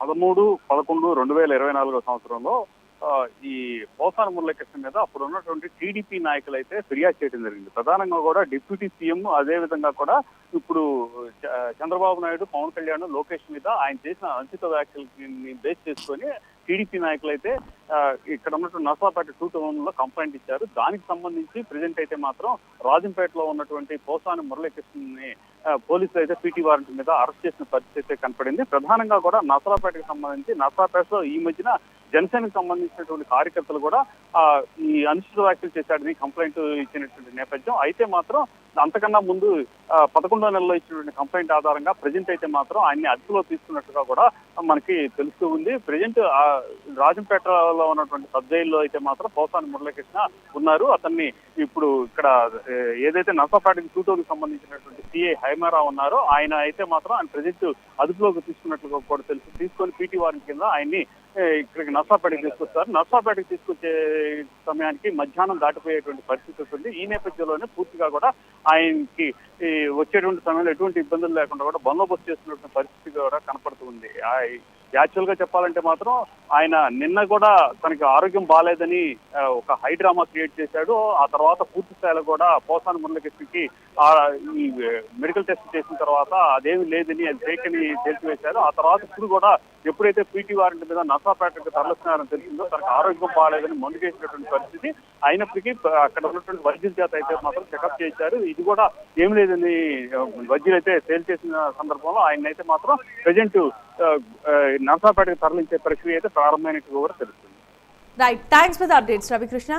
పదమూడు పదకొండు రెండు వేల ఇరవై నాలుగో సంవత్సరంలో ఈ పోసాన మురళీకృష్ణ మీద అప్పుడు ఉన్నటువంటి టీడీపీ నాయకులు అయితే ఫిర్యాదు చేయడం జరిగింది. ప్రధానంగా కూడా డిప్యూటీ సీఎం అదే విధంగా కూడా ఇప్పుడు చ- చంద్రబాబు నాయుడు పవన్ కళ్యాణ్ లోకేష్ మీద ఆయన చేసిన అంచిత వ్యాఖ్యలని బేస్ చేసుకొని టీడీపీ నాయకులు అయితే ఇక్కడ ఉన్నటువంటి నర్సాపేట టూ టౌన్లో కంప్లైంట్ ఇచ్చారు. దానికి సంబంధించి ప్రెసెంట్ అయితే మాత్రం రాజంపేటలో ఉన్నటువంటి పోసాని మురళీకృష్ణని పోలీసులు అయితే పీటీ వారెంట్ మీద అరెస్ట్ చేసిన పరిస్థితి అయితే కనపడింది. ప్రధానంగా కూడా నర్సాపేటకు సంబంధించి నర్సాపేటలో ఈ మధ్యన జనసేనకు సంబంధించినటువంటి కార్యకర్తలు కూడా ఈ అనిశ్చిత వ్యాఖ్యలు చేశాడని కంప్లైంట్ ఇచ్చినటువంటి నేపథ్యం. అయితే మాత్రం అంతకన్నా ముందు పదకొండో నెలలో ఇచ్చినటువంటి కంప్లైంట్ ఆధారంగా ప్రజెంట్ అయితే మాత్రం ఆయన్ని అదుపులో తీసుకున్నట్టుగా కూడా మనకి తెలుస్తూ ఉంది. ప్రజెంట్ రాజంపేటలో ఉన్నటువంటి సబ్ జైల్లో అయితే మాత్రం పోసాని మురళీకృష్ణ ఉన్నారు. అతన్ని ఇప్పుడు ఇక్కడ ఏదైతే నర్సాపేటకి టూటోకి సంబంధించినటువంటి సిఐ హైమారా ఉన్నారో ఆయన అయితే మాత్రం ఆయన ప్రజెంట్ అదుపులోకి తీసుకున్నట్లుగా కూడా తెలుసు. తీసుకొని పీటీ వారెంట్ కింద ఆయన్ని ఇక్కడికి నర్సాపేటకి తీసుకొస్తారు. నర్సాపేటకి తీసుకొచ్చే సమయానికి మధ్యాహ్నం దాటిపోయేటువంటి పరిస్థితి ఉంటుంది. ఈ నేపథ్యంలోనే పూర్తిగా కూడా ఆయనకి వచ్చేటువంటి సమయంలో ఎటువంటి ఇబ్బందులు లేకుండా కూడా బందోబస్తు చేస్తున్నటువంటి పరిస్థితి కూడా కనపడుతుంది యాక్చువల్గా చెప్పాలంటే మాత్రం ఆయన నిన్న కూడా తనకి ఆరోగ్యం బాగాలేదని ఒక హై డ్రామా క్రియేట్ చేశాడు. ఆ తర్వాత పూర్తి స్థాయిలో కూడా పోసాని మురళకృష్ణకి ఆ ఈ మెడికల్ టెస్ట్ చేసిన తర్వాత అదేమి లేదని అది ఫేక్ అని తేల్చివేశారు ఆ తర్వాత ఇప్పుడు కూడా ఎప్పుడైతే పీటీ వారెంట్ మీద నర్సాపేటకు తరలిస్తున్నారని తెలిసిందో తనకు ఆరోగ్యం బాగాలేదని మందు చేసినటువంటి పరిస్థితి. అయినప్పటికీ అక్కడ ఉన్నటువంటి వైద్యుల చేత అయితే మాత్రం చెకప్ చేశారు. ఇది కూడా ఏం లేదని వైద్యులు అయితే తేల్చేసిన సందర్భంలో ఆయన అయితే మాత్రం ప్రజెంట్ నర్సాపేటకు తరలించే ప్రక్రియ అయితే ప్రారంభమైనట్టు కూడా తెలుస్తుంది. Right thanks for the updates Ravikrishna